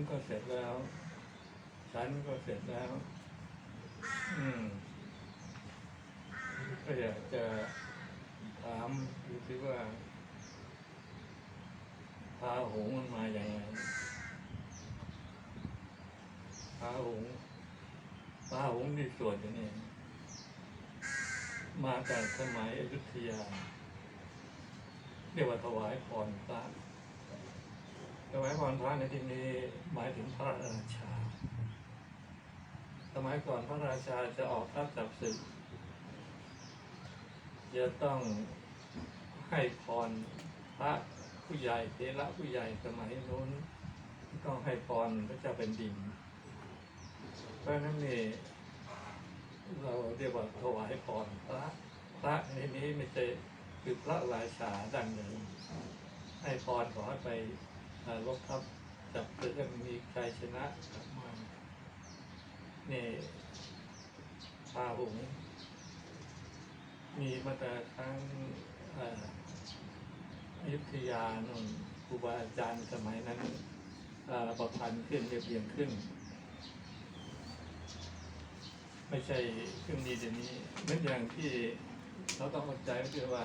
งก็เสร็จแล้วฉันก็เสร็จแล้ว อืม ก็อยากจะถามดูสิว่าพาหงส์มันมาอย่างไงพาหงส์พาหงส์ที่วดอยู่นี่มาจากสมัยอยุธยาเรียกว่าถวายพรพระ ถวายพรพระในที่นี้หมายถึงพระราชา สมัยก่อนพระราชาจะออกทัพจับศึกจะต้องให้พรพระผู้ใหญ่เทระผู้ใหญ่สมัยนู้นต้องให้พรพระเจ้าเป็นดินเพราะฉะนั้นนี่เราเรียกว่าถวายพรพระพระในนี้ไม่ใช่คือพระราชาดังเดิมให้พรขอให้ไป เอ่อรบทัพจับศึกให้มีใครชนะกลับมานี่พาหงมีมาแต่ครั้งอยุธยานนครูบาอาจารย์สมัยนั้นเอ่อประพันธ์ขึ้นเรียบเรียงขึ้น ไม่ใช่เครื่องดีเดี๋ยวนี้เหมือนอย่างที่เราต้องเข้าใจก็คือว่า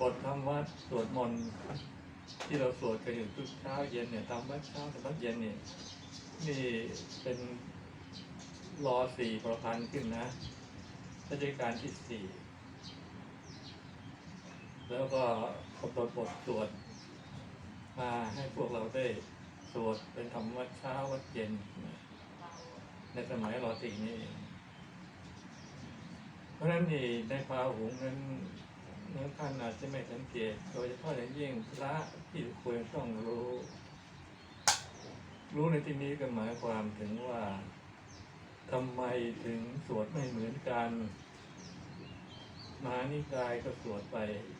บทธรรมวัดสวดมนต์ ที่เราสวดกันอยู่ทุกเช้าเย็นเนี่ยทำวัดเช้าทำวัดเย็นเนี่ยนี่เป็นรอสี่ประพันธ์ขึ้นนะรัชกาลที่สี่แล้วก็กำหนดบทสวดมาให้พวกเราได้สวดเป็นธรรมวัดเช้าวัดเย็น ในสมัยรอสี่นี่เพราะฉะนั้นนี่ในพาหุงส์นั้น นั้นท่านอาจจะไม่สังเกต โดยเฉพาะอย่างยิ่งพระที่ควรต้องรู้ รู้ในที่นี้ก็หมายความถึงว่าทำไมถึงสวดไม่เหมือนกันมหานิกายก็สวดไป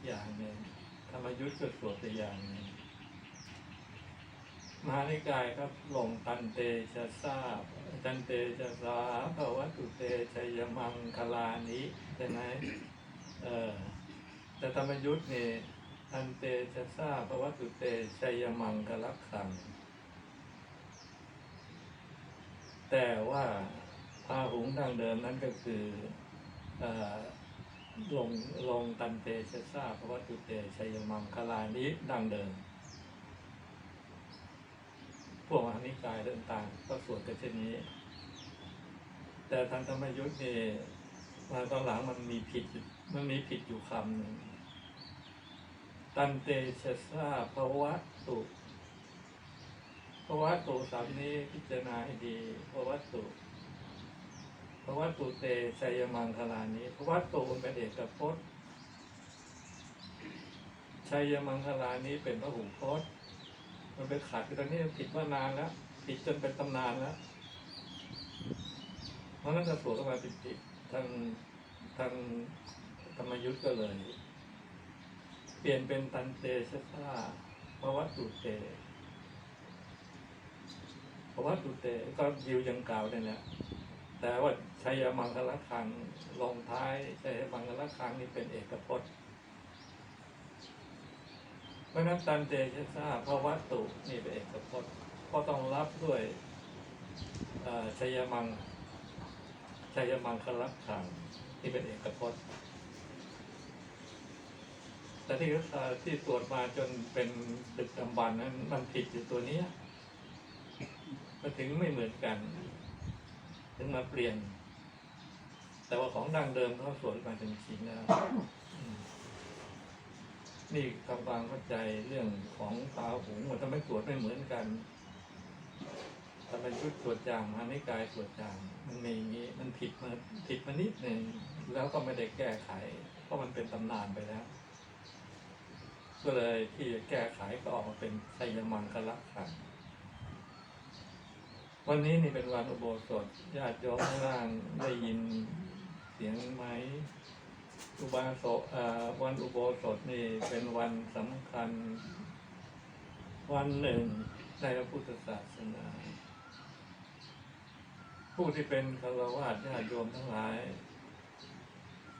อย่างหนึ่งธรรมยุทธ์ก็สวดไปอย่างหนึ่งมหานิกายครับลงตันเตชะทราบตันเตชะสาภวัตุเตชัยมังคลานิใช่ไหมเออ แต่ธรรมยุทธ์นี่ตันเตชะทราภวัตุเตชัยมังคลักขัง แต่ว่าพาหุงดังเดิมนั้นก็คืออ่อลงลงตันเตชะทราภวัตุเตชัยมังคลานิดั้งเดิม พวกมหานิกายต่างๆก็สวดกันเช่นนี้ แต่ทางธรรมยุทธ์นี่มาตอนหลังมันมีผิด มันมีผิดอยู่คำหนึ่งตันเตชะทราภวะตุภวะตุสามนี้พิจารณาให้ดีภวะตุภวะตุเตชัยมังคลานี้ภวะตุเป็นเอกพจน์ชัยมังคลานี้เป็นพระหูพจน์ มันไปขัดอยู่ตรงนี้ผิดมานานแล้วผิดจนเป็นตำนานแล้วเพราะนั้นจะสวดเข้ามาผิดผิดทางทาง ธรรมยุทธ์ก็เลย เปลี่ยนเป็นตันเตชะท่าพราะวัตุเตเพราะวัตุเตก็ยิวยังเก่าเนี่ยแหละแต่ว่าชัยมังคละคังลงท้ายชัยมังคละคังนี่เป็นเอกพจน์เพราะนั้นตันเตชะทราพราะวัตถุนี่เป็นเอกพจน์ก็ต้องรับด้วยชัยมังชัยมังคลักขังที่เป็นเอกพจน์ แต่ที่ที่ตรวจมาจนเป็นตึกดำบรรพ์นั้นมันผิดอยู่ตัวนี้มันถึงไม่เหมือนกัน ถึงมาเปลี่ยน แต่ว่าของดังเดิมเขาสวนมาจริงๆแล้วนี่ทำความเข้าใจเรื่องของตาหูมันทำให้ตรวจไม่เหมือนกันทำเป็นชุดตรวจจางมหานิกายตรวจจางมันมีอย่างนี้มันผิดมาผิดมานิดหนึ่งแล้วก็ไม่ได้แก้ไข เพราะมันเป็นตำนานไปแล้ว ก็เลยที่แก้ไขก็ออกมาเป็นชัยมังคลักขันวันนี้นี่เป็นวันอุโบสถญาติโยมข้างล่างได้ยินเสียงไหมอุบาสกอ่อวันอุโบสถนี่เป็นวันสำคัญ วันหนึ่งในพระพุทธศาสนา ผู้ที่เป็นคารวะญาติโยมทั้งหลาย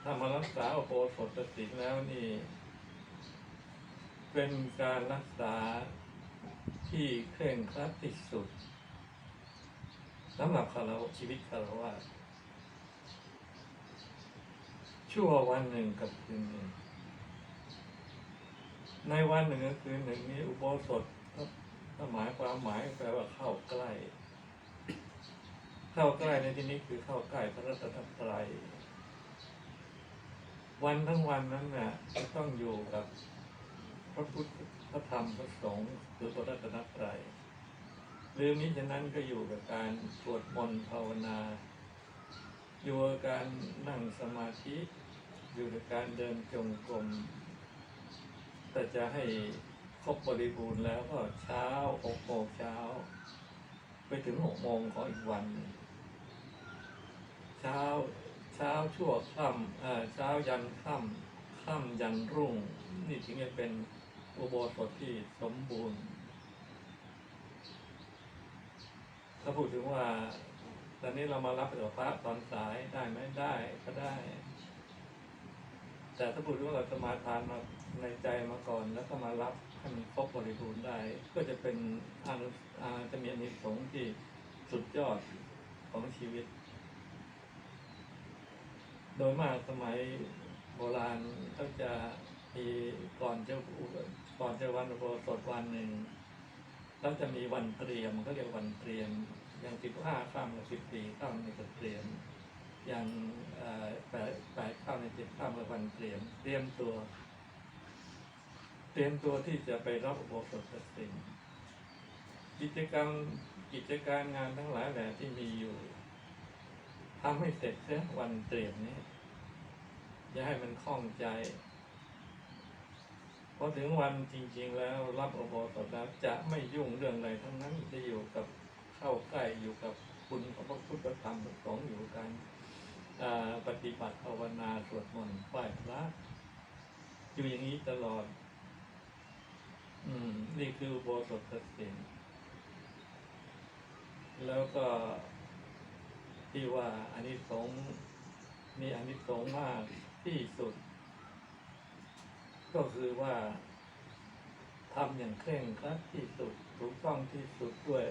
ถ้ามารักษาอุโบสถศีลแล้วนี่ เป็นการรักษาที่เคร่งครัดที่สุดสำหรับคารวชีวิตคารวะชั่ววันหนึ่งกับคืนหนึ่ง ในวันหนึ่งกับคืนหนึ่งนี้อุโบสถก็หมายความหมายแปลว่าเข้าใกล้ เข้าใกล้ในที่นี้คือเข้าใกล้พระรัตนตรัยวันทั้งวันนั้นน่ะจะต้องอยู่กับ ระพุทธพระธรรมพระสงฆ์หรือพระรัตนตรัยหรือมิฉะนั้นก็อยู่กับการสวดมนต์ภาวนา อยู่กับการนั่งสมาธิ อยู่กับการเดินจงกรมแต่จะให้ครบบริบูรณ์แล้วก็เช้าหกโมงเช้า ไปถึงหกโมงของอีกวัน เช้าเช้าชั่วค่ำเช้ายันค่ำค่ำยันรุ่ง นี่ถึงจะเป็น อุโบสถที่สมบูรณ์ ถ้าพูดถึงว่า ตอนนี้เรามารับกับพระตอนสายได้ไหมได้ก็ได้ แต่ถ้าพูดถึงว่าเราสมาทานมาในใจมาก่อน แล้วก็มารับให้มันครบบริบูรณ์ได้ ก็จะเป็นอานอาจะมีอนิสงส์ที่สุดยอดของชีวิต โดยมากสมัยโบราณก็จะมีก่อนจะอุ ก่อนจะวันอุโบสถวันหนึ่งแล้วจะมีวันเตรียมเขาเรียกวันเตรียม อย่างสิบห้าข้ามกับสิบสี่ข้ามในก็เตรียม อย่างแปดแปดข้ามในสิบข้ามกับวันเตรียม เตรียมตัว เตรียมตัวที่จะไปรับอุโบสถสิ่งกิจกรรมกิจการงานทั้งหลายแหละที่มีอยู่ทำให้เสร็จเสียวันเตรียมนี้อย่าให้มันคล่องใจ พอถึงวันจริง ๆ แล้วรับอุโบสถแล้วจะไม่ยุ่งเรื่องอะไรทั้งนั้นจะอยู่กับเข้าใกล้อยู่กับคุณของพระพุทธธรรมประสงอยู่กันปฏิบัติภาวนาสวดมนต์ไหว้พระอยู่อย่างนี้ตลอด อืม นี่คืออุโบสถศีลแล้วก็ที่ว่าอานิสงส์มีอานิสงส์มากที่สุด ก็คือว่าทำอย่างเคร่งครัดที่สุดถูกต้องที่สุดด้วย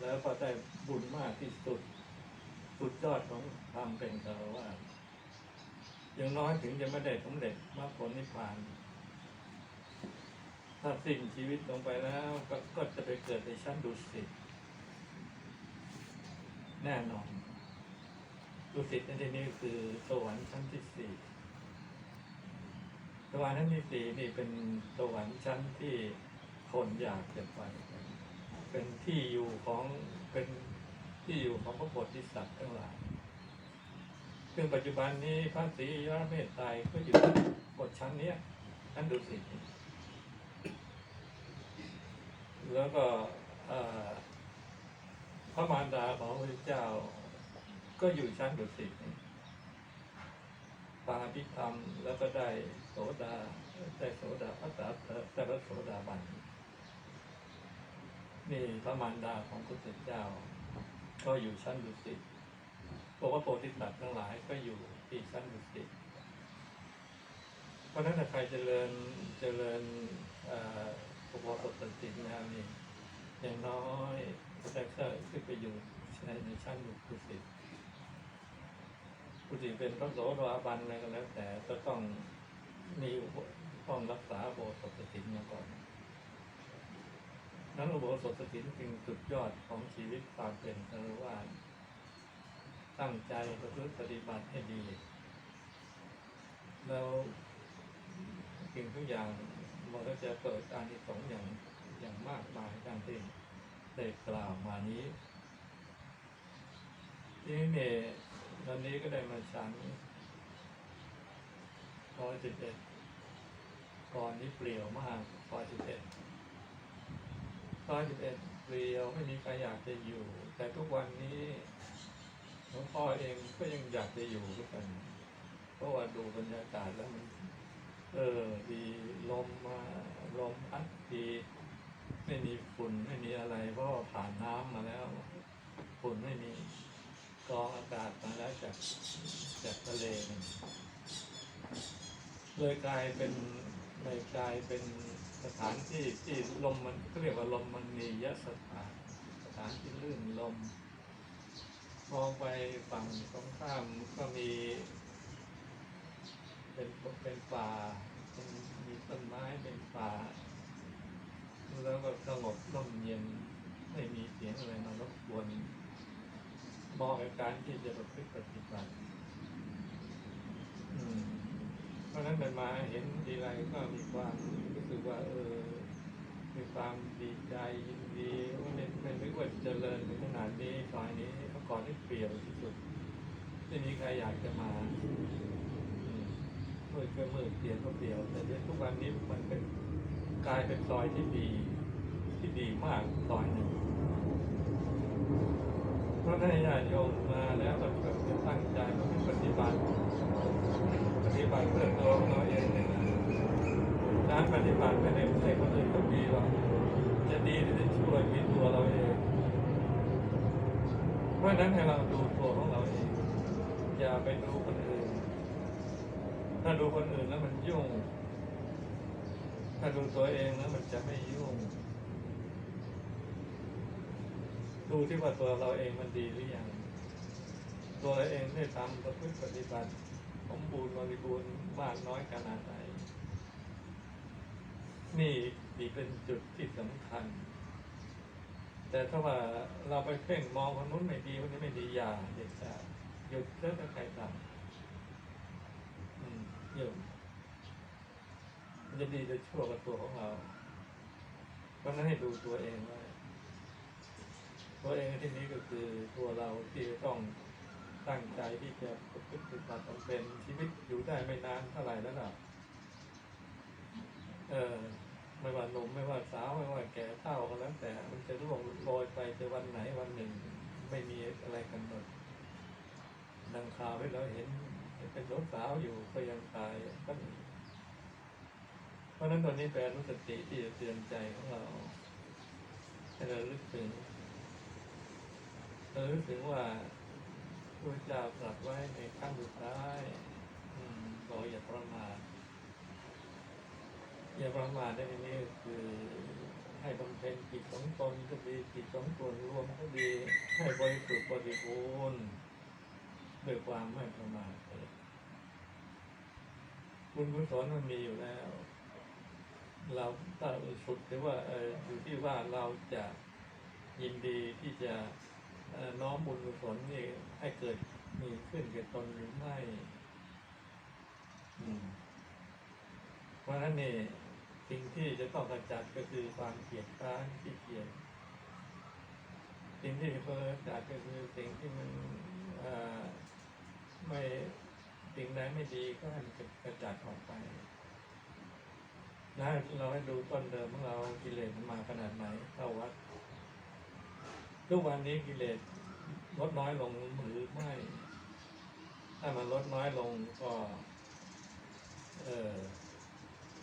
แล้วก็ได้บุญมากที่สุด สุดยอดของทำเป็นคารวะอย่างน้อยถึงจะไม่ได้สำเร็จมรรคผลนิพพาน ถ้าสิ้นชีวิตลงไปแล้วก็ก็จะไปเกิดในชั้นดุสิตแน่นอนดุสิตในที่นี้คือสวรรค์ชั้นที่สี่ สวรรค์ชั้นที่สี่นี่เป็นสวรรค์ชั้นที่คนอยากจะไป เป็นที่อยู่ของเป็นที่อยู่ของพระโพธิสัตว์ทั้งหลายซึ่งปัจจุบันนี้พระศรีอริยเมตไตรก็อยู่บนชั้นนี้ชั้นดุสิตแล้วก็พระมารดาของพระพุทธเจ้าก็อยู่ชั้นดุสิตนี่ ปาพิธรรม แล้วก็ได้โสดาได้โสดาพระสาแต่พระโสดาบันนี่พระมารดาของพระพุทธเจ้า ก็อยู่ชั้นดุสิตพวกว่าโพธิสัตว์ทั้งหลายก็อยู่ที่ชั้นดุสิตเพราะนั้นถ้าใครเจริญเจริญเอ่ออุโบสถศีลนะนี่อย่างน้อยก็จะขึ้นไปอยู่ในในชั้นดุสิต ผู้ที่เป็นพระโสดาบันอะไรก็แล้ว แต่ก็ต้องมีต้องรักษาโบสถศีลมาก่อน นั้นอุโบสถศีลจึงสุดยอดของชีวิตความเป็นคารวะตั้งใจประพฤติปฏิบัติให้ดี แล้วสิ่งทุกอย่างมันก็จะเกิดอานิสงส์อย่างอย่างมากมายดังที่ได้กล่าวมานี้ทีนี้เน่ ยวันนี้ก็ได้มาฉันพอสิบเอ็ดก่อนนี้เปลี่ยวมากพอสิบเอ็ดพอสิบเอ็ดเปลี่ยวไม่มีใครอยากจะอยู่ แต่ทุกวันนี้หลวงพ่อเองก็ยังอยากจะอยู่ด้วยกัน เพราะว่าดูบรรยากาศแล้วมันเออดีลมมาลมพัดดีไม่มีฝุ่นไม่มีอะไร เพราะผ่านน้ำมาแล้ว ฝุ่นไม่มี กองอากาศมาแล้วจากจากทะเลเลยกลายเป็นเลยกลายเป็นสถานที่ที่ลมมันเขาเรียกว่าลมมันมียสถานสถานที่ลื่นลมมองไปฝั่งตรงข้ามก็มี เป็นเป็นป่าเป็นมีต้นไม้เป็นป่า แล้วก็สงบร่มเย็นไม่มีเสียงอะไรมารบกวน มาะกับการที่จะประพฤติปฏิบัติเพราะนั้นมันมาเห็นทีไรก็มีความรู้สึกว่า เออมีความดีใจยินดีว่าไม่ไม่ไม่ว่าเจริญถึงขนาดนี้ตอนนี้เมื่อก่อนที่เปลี่ยวที่สุดไม่มีใครอยากจะมาอืมมืดก็มืดเปลี่ยวก็เปลี่ยว แต่ทุกวันนี้มันเป็นกลายเป็นซอยที่ดี ที่ดีมากซอยหนึ่ง เพราะถ้าญาติโยมมาแล้วแบบแบบจะตั้งใจมาปฏิบัติ ปฏิบัติเพื่อตัวของเราเองเนี่ยนะการปฏิบัติไม่ได้ให้คนอื่นเขาดีหรอกจะดีหรือจะช่วยมีตัวเราเอง เพราะนั้นให้เราดูตัวของเราเอง อย่าไปดูคนอื่น ถ้าดูคนอื่นแล้วมันยุ่ง ถ้าดูตัวเองแล้วมันจะไม่ยุ่ง ดูที่ว่าตัวเราเองมันดีหรือยัง ตัวเราเองได้ทำประพฤติปฏิบัติสมบูรณ์บริบูรณ์มากน้อยขนาดไหน นี่นี่เป็นจุดที่สำคัญ แต่ถ้าว่าเราไปเพ่งมองคนนู้นไม่ดีคนนี้ไม่ดีอย่าเด็ดขาดหยุดเลิกกับใครทำอืมหยุดจะดีจะชั่วกับตัวของเราเพราะฉะนั้นให้ดูตัวเองไว้ ตัวเองในที่นี้ก็คือตัวเราที่ต้องตั้งใจที่จะประพฤติปฏิบัติบำเพ็ญชีวิตอยู่ได้ไม่นานเท่าไหร่แล้วล่ะ เออไม่ว่าหนุ่มไม่ว่าสาวไม่ว่าแก่เฒ่าก็แล้วแต่ มันจะร่วงโรยไปจะวันไหนวันหนึ่ง ไม่มีอะไรกำหนดดังข่าวที่เราเห็นเป็นสาวอยู่ก็ยังตายก็มีเพราะฉะนั้นตอนนี้แปลรู้สติที่จะเตือนใจของเราให้เราลึกถึง เราลึกว่าพระเจ้าตรัสไว้ในขั้งสุดท้ายอืมบอกอย่าประมาทอย่าประมาทในนี้คือให้บำเพ็ญกิจของตนก็ดีกิจของส่วนรวมก็ดีให้บริสุทธิ์บริบูรณ์ด้วยความไม่ประมาทบุญกุศลมันมีอยู่แล้ว เราถ้าสุดหรือว่าอยู่ที่ว่าเราจะยินดีที่จะ น้อมบุญกุศลนี่ให้เกิดมีขึ้นแก่ตนหรือไม่เพราะฉะนั้นนี่สิ่งที่จะต้องกระจัดก็คือความเกลียดคร้านที่เกียจสิ่งที่จะกระจัดก็คือสิ่งที่มันไม่สิ่งใดไม่ดีก็ให้มันกระจัดออกไปนะเราให้ดูต้นเดิมของเรากิเลสมันมาขนาดไหนเข้าวัด ทุกวันนี้กิเลสลดน้อยลงหรือไม่ ถ้ามันลดน้อยลงก็ เออ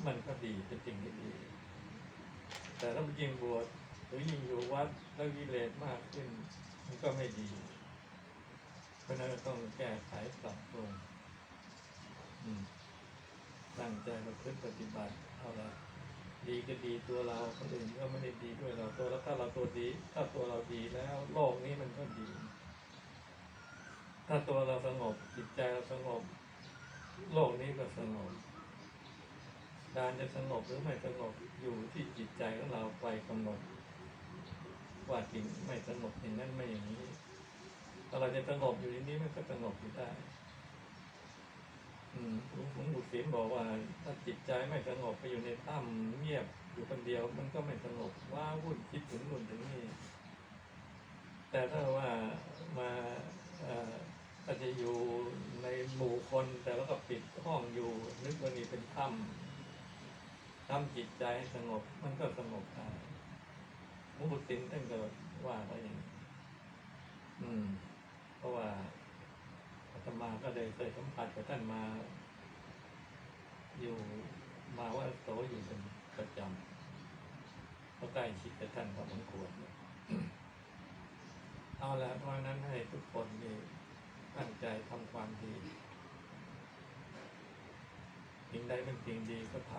มันก็ดีเป็นสิ่งที่ดี แต่ถ้ามันยิงบวชหรือยิงอยู่วัดแล้วกิเลสมากขึ้น มันก็ไม่ดี เพราะนั้นต้องแก้ไขปรับปรุงตั้งใจมาพึ่งปฏิบัติเอาละ ดีก็ดีตัวเราคนอื่นก็ไม่ได้ดีด้วยเราตัวแล้วถ้าเราตัวดี ถ้าตัวเราดีแล้วโลกนี้มันก็ดี ถ้าตัวเราสงบจิตใจเราสงบ โลกนี้ก็สงบการจะสงบหรือไม่สงบอยู่ที่จิตใจของเราไปกำหนด ว่าจริงไม่สงบอย่างนั้นไม่อย่างนี้ถ้าเราจะสงบอยู่ที่นี้มันก็สงบอยู่ได้ หลวงปู่เสียมบอกว่า ถ้าจิตใจไม่สงบไปอยู่ในถ้ำเงียบอยู่คนเดียว มันก็ไม่สงบว่าวุ่นคิดถึงนู่นถึงนี่แต่ถ้าว่ามาอาจจะอยู่ในหมู่คนแต่แล้วก็ปิดห้องอยู่ นึกว่านี่เป็นถ้ำทำจิตใจให้สงบมันก็สงบได้หลวงปู่สินท่านก็ว่าไว้อย่างนี้อืม เพราะว่า ตมาก็เลยเคยสัมผัสกับท่านมา อยู่มาว่าโตอยู่เป็นประจำเพาะใกล้ชิดกับท่านพอสมควรเอาละเพราะนั้นให้ทุกคนนี่ตั้งใจทำความดีสิ่งใดเป็นสิ่งดีก็ท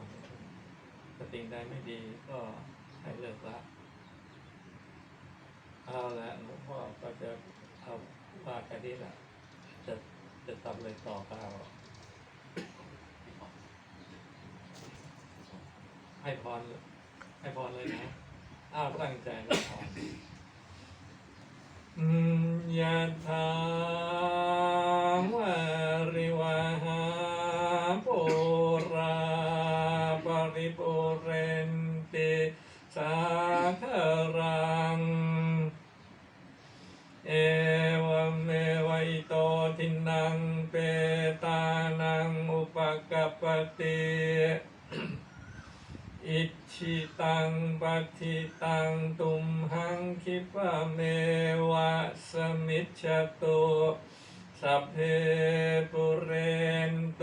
ำถ้าสิ่งใดไม่ดีก็ให้เลิกละเอาละหลวงพ่อก็จะเอาว่ากันนี้แหละ จะทำอะไรต่อก็เอาให้พรให้พรเลยนะอ้าวตั้งใจให้พรยะถาวาริวาหาปุราปริปุเรนติสาครัง เอ นังเปตานังอุปกปติอิชิตังปฏิตังตุมหังคิปะเมวะสมิจโตสัพเพปุเรนโต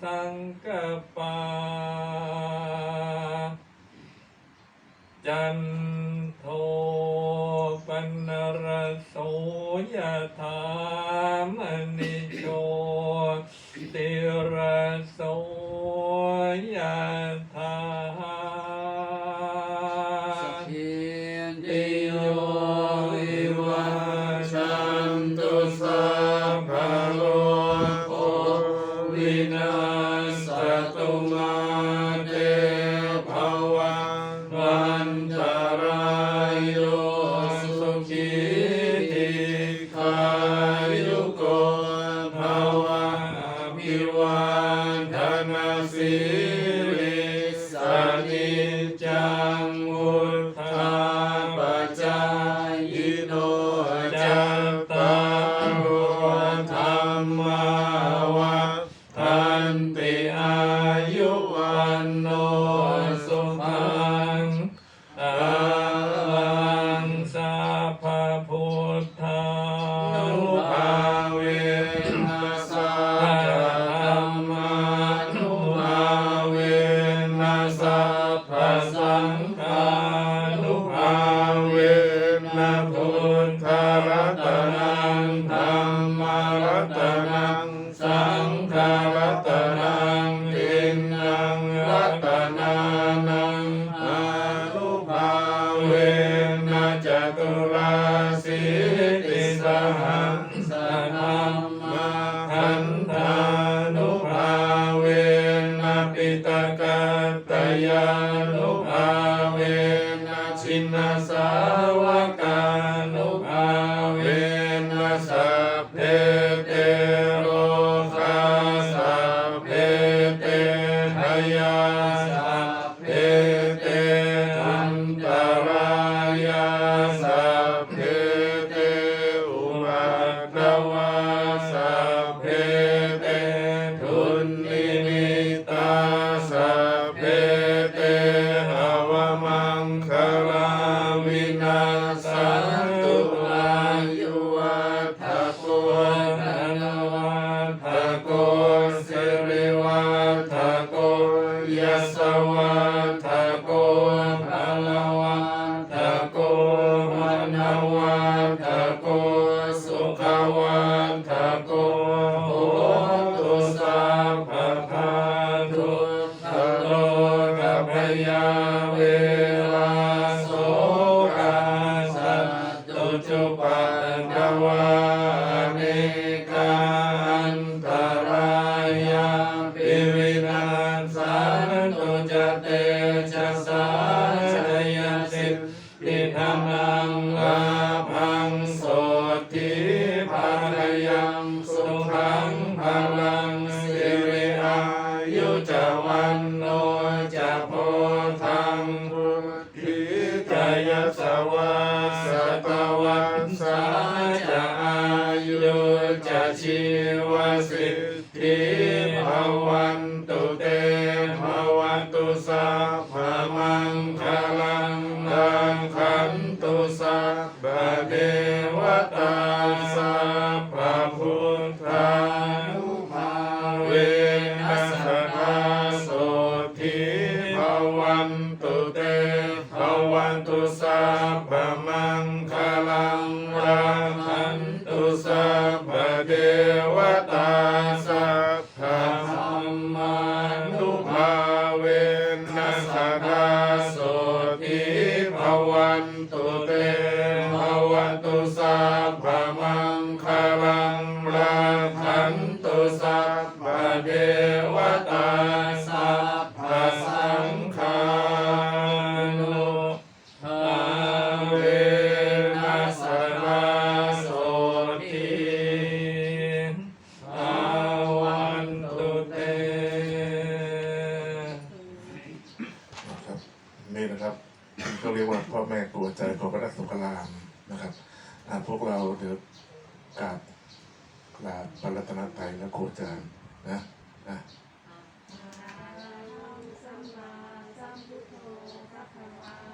สังกปาจันโทปนรโสยธามนี ติระโสยธา Amma เวนะจตุ มิต วันตวัน พระมังคา